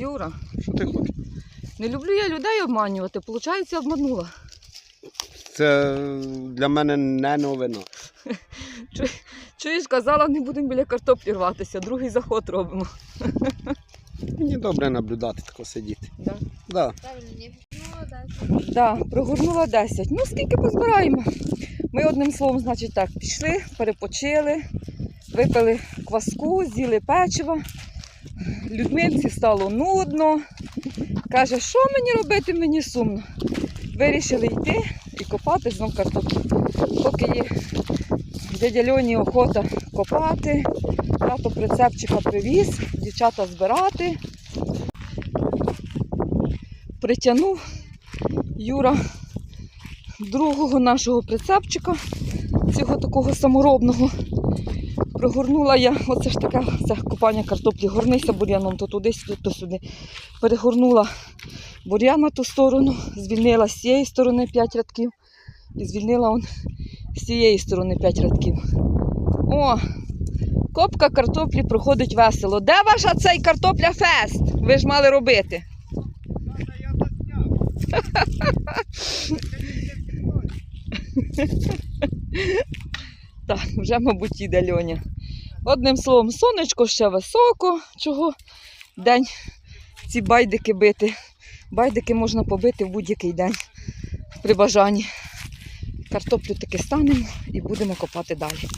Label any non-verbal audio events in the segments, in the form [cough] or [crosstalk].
Юра, Що ти хочеш? не люблю я людей обманювати. Получається, обманула. Це для мене не новина. [laughs] Чуєш, казала, не будемо біля картоплі рватися, другий заход робимо. [laughs] Мені добре наблюдати, тако сидіти. Да. Да. Так, прогорнула 10. Ну, скільки позбираємо? Ми одним словом, значить, так, пішли, перепочили, випили кваску, з'їли печиво. Людмилці стало нудно. Каже, що мені робити, мені сумно. Вирішили йти і копати знов картоплю. Поки є дядя Льоні охота копати, тато прицепчика привіз, дівчата збирати. Притягнув Юра другого нашого прицепчика, цього такого саморобного. Прогорнула я, оце ж таке це копання картоплі, горнися бур'яном, то туди, то сюди. Перегорнула бур'ян на ту сторону, звільнила з цієї сторони 5 рядків і звільнила он з цієї сторони 5 рядків. О! Копка картоплі проходить весело. Де ваша цей картопля фест? Ви ж мали робити. [laughs] Так, вже, мабуть, іде Льоня. Одним словом, сонечко ще високо, чого день ці байдики бити. Байдики можна побити в будь-який день при бажанні. Картоплю таки станемо і будемо копати далі.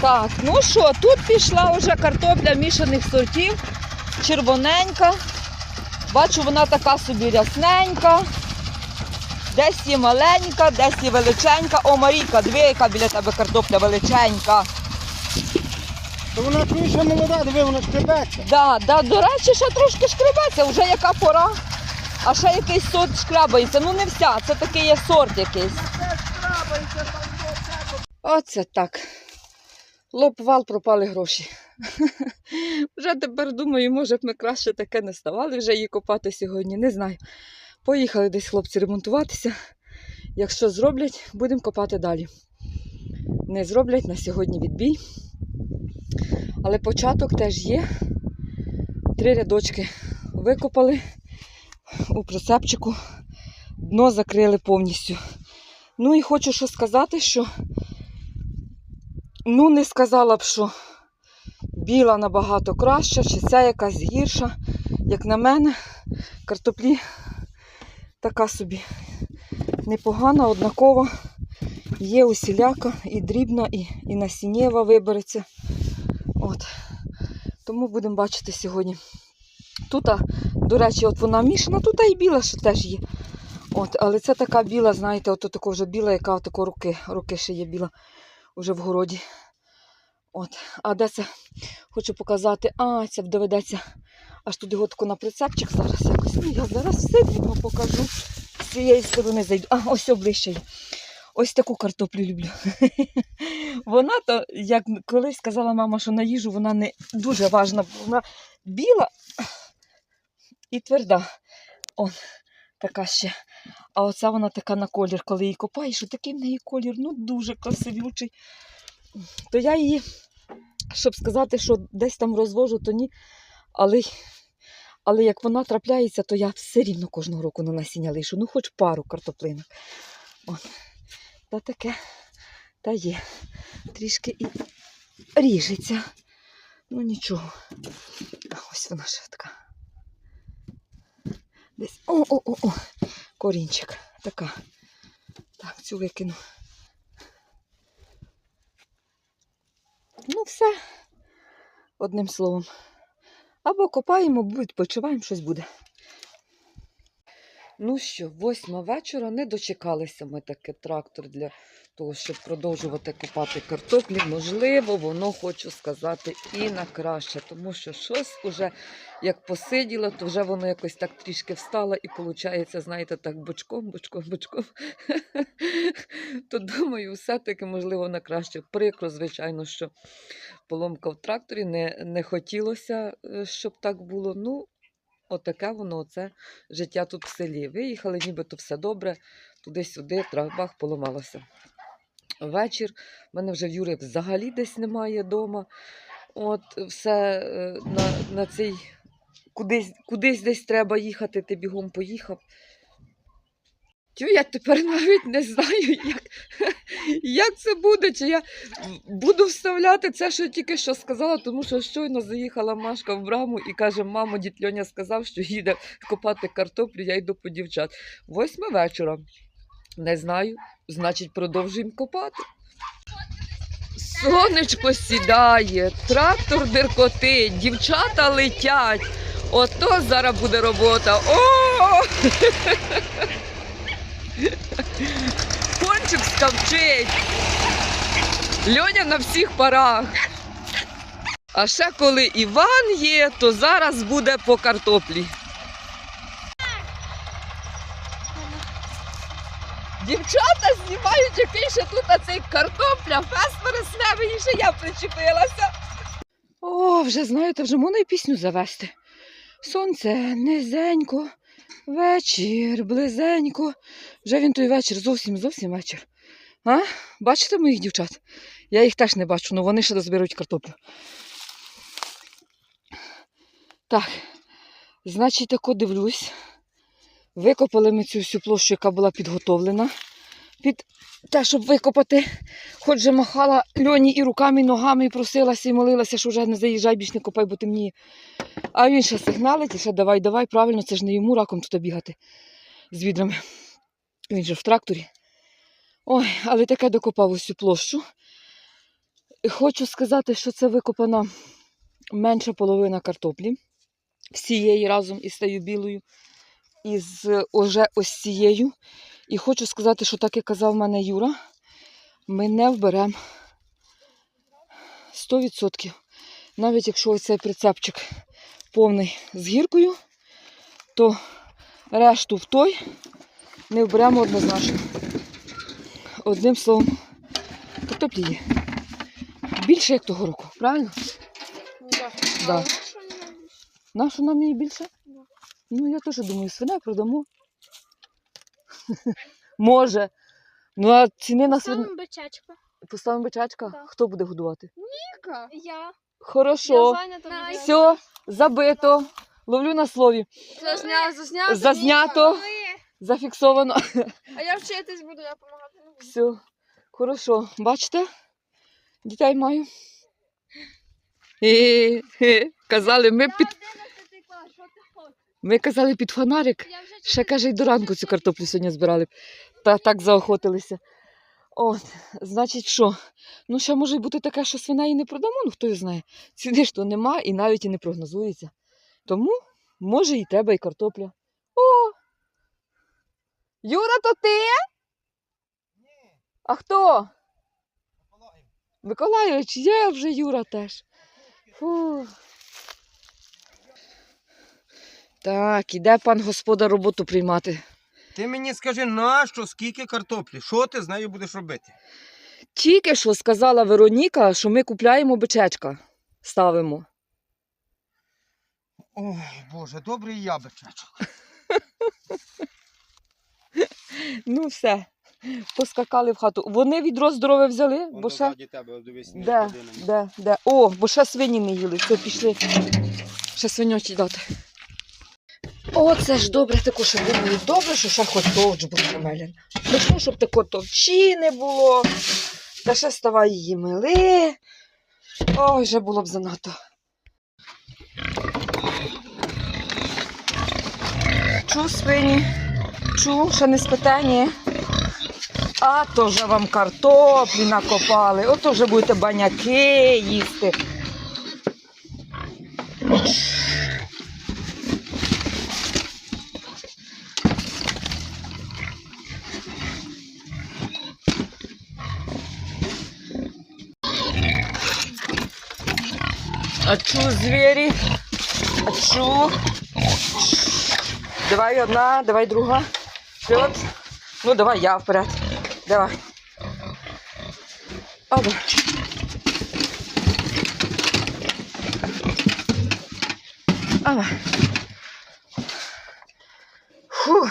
Так, ну що, тут пішла вже картопля мішаних сортів, червоненька. Бачу, вона така собі рясненька. Десь є маленька, десь є величенька. О, Марійка, диви, яка біля тебе картопля величенька. То вона чуєш, молода, диви, вона шкребеться. Да, да, до речі, ще трошки шкребеться, вже яка пора. А ще якийсь сорт шкрабається. Ну не вся, це такий є сорт якийсь. Оце так. Лоб вал пропали гроші. [laughs] Вже тепер думаю, може б ми краще таке не ставали вже її копати сьогодні. Не знаю. Поїхали десь хлопці ремонтуватися. Якщо зроблять, будемо копати далі. Не зроблять на сьогодні відбій. Але початок теж є. Три рядочки викопали у прицепчику, дно закрили повністю. Ну і хочу що сказати, що ну не сказала б, що біла набагато краща, чи ця якась гірша. Як на мене, картоплі така собі непогана, однакова. Є усіляка, і дрібна, і, і насіннєва вибереться. От. Тому будемо бачити сьогодні. Тут, до речі, от вона мішана, тут і біла ще теж є. От, але це така біла, знаєте, от така вже біла, яка тако руки, руки ще є біла вже в городі. От. А де це хочу показати? А, це доведеться аж туди готку на прицепчик зараз якось. Ну, я зараз все вам покажу. З цієї сторони зайду. А, ось о, ближче. Ось таку картоплю люблю. [laughs] Вона то, як колись сказала мама, що на їжу вона не дуже важна, вона біла і тверда. Он така ще. А оця вона така на колір, коли її копаєш, такий в неї колір, ну дуже красивючий. То я її, щоб сказати, що десь там розвожу, то ні. Але, але як вона трапляється, то я все рівно кожного року на насіння лишу. Ну, хоч пару картоплинок. От. Та таке, та є. Трішки і ріжеться. Ну нічого. Ось вона ще така. Десь. О-о-о-о. Корінчик. Така. Так, цю викину. Ну, все. Одним словом. Або копаємо, або відпочиваємо, щось буде. Ну що, восьма вечора, не дочекалися ми таки трактор для того, щоб продовжувати копати картоплі. Можливо, воно, хочу сказати, і на краще, тому що щось уже як посиділо, то вже воно якось так трішки встало і виходить, знаєте, так бочком, бочком, бочком. [laughs] То думаю, все-таки, можливо, на краще. Прикро, звичайно, що поломка в тракторі не, хотілося, е, щоб так було. Ну, отаке воно, оце життя тут в селі. Виїхали, нібито все добре, туди-сюди, трабах поламалося. Вечір. в мене вже Юри взагалі десь немає вдома. От все е, на, на цей кудись, кудись десь треба їхати, ти бігом поїхав. Тю, я тепер [laughs] навіть не знаю, як, [laughs] як це буде. Чи я буду вставляти це, що тільки що сказала, тому що щойно заїхала Машка в браму і каже: мамо, дід Льоня сказав, що їде копати картоплю, я йду по дівчат. Восьма вечора. Не знаю, значить, продовжуємо копати. Сонечко сідає, трактор деркотить, дівчата летять. Ото зараз буде робота. О! Кончик скавчить. Льоня на всіх парах. А ще коли Іван є, то зараз буде по картоплі. Дівчата знімають, який ще тут цей картопля, фест вересневий, і ще я причепилася. О, вже знаєте, вже можна і пісню завести. Сонце низенько, вечір близенько. Вже він той вечір, зовсім зовсім вечір. А? Бачите моїх дівчат? Я їх теж не бачу, але вони ще дозберуть картоплю. Так, значить, тако дивлюсь. Викопали ми цю всю площу, яка була підготовлена під те, щоб викопати. Хоч же махала льоні і руками, і ногами, і просилася, і молилася, що вже не заїжджай, більш не копай, бо темніє. А він ще сигналить і ще давай, давай, правильно, це ж не йому раком тут бігати з відрами. Він же в тракторі. Ой, але таке докопав усю площу. І Хочу сказати, що це викопана менша половина картоплі. Всієї разом із тією білою із уже ось цією. І хочу сказати, що так як казав мене Юра, ми не вберемо 100%. Навіть якщо ось цей прицепчик повний з гіркою, то решту в той не вберемо однозначно. Одним словом, картоплі є. Більше як того року, правильно? Да. Нашу нам її більше? Ну, я теж думаю, свиней продамо. [laughs] Може. Ну, а ціни на свин... Сам бичачка. Поставимо бичачка. Хто буде годувати? Ніка. Я. Хорошо. зайнята. Все, забито. Ловлю на слові. Зазня, зазня, Зазнято, зафіксовано. А я вчитись буду, я допомагати не буду. Все. Хорошо. Бачите? Дітей маю. Казали, ми під, ми казали під фонарик. Ще каже, й до ранку цю картоплю сьогодні збирали. Та так заохотилися. От, значить, що? Ну, ще може бути таке, що свиней не продамо, ну хто його знає. Ціни ж то нема і навіть і не прогнозується. Тому може і треба і картопля. О! Юра, то ти? А хто? Миколайович, є вже Юра теж. Фу. Так, іде пан господар роботу приймати. Ти мені скажи, нащо, скільки картоплі? Що ти з нею будеш робити? Тільки що сказала Вероніка, що ми купляємо бичечка. Ставимо. Ой, Боже, добрий я бичачок. [laughs] Ну все. Поскакали в хату. Вони відро здорове взяли, бо ще. тебе, дивись, Де, де, де. О, бо ще свині не їли. Все, пішли. Ще свиньочі дати. О, це ж добре тако, щоб було добре, що ще хоч товч був намелян. Ну що, щоб тако товчі не було. Та ще ставай її мили. Ой, вже було б занадто. Чу, свині. Чу, ще не спите, ні. А то вже вам картоплі накопали, ото вже будете баняки їсти. А чу, звірі? А чу? Давай одна, давай друга. Вперед. Ну, давай я вперед. Давай. Оба. Оба. Фу.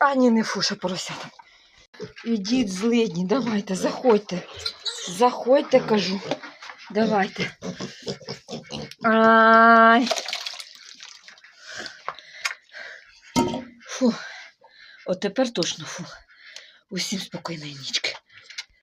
А, ні, не фу, ще поросята. Ідіть злидні, давайте, заходьте. Заходьте, кажу. Давайте. [laughs] Ай. Фу. От тепер точно фу. Усім спокійної нічки.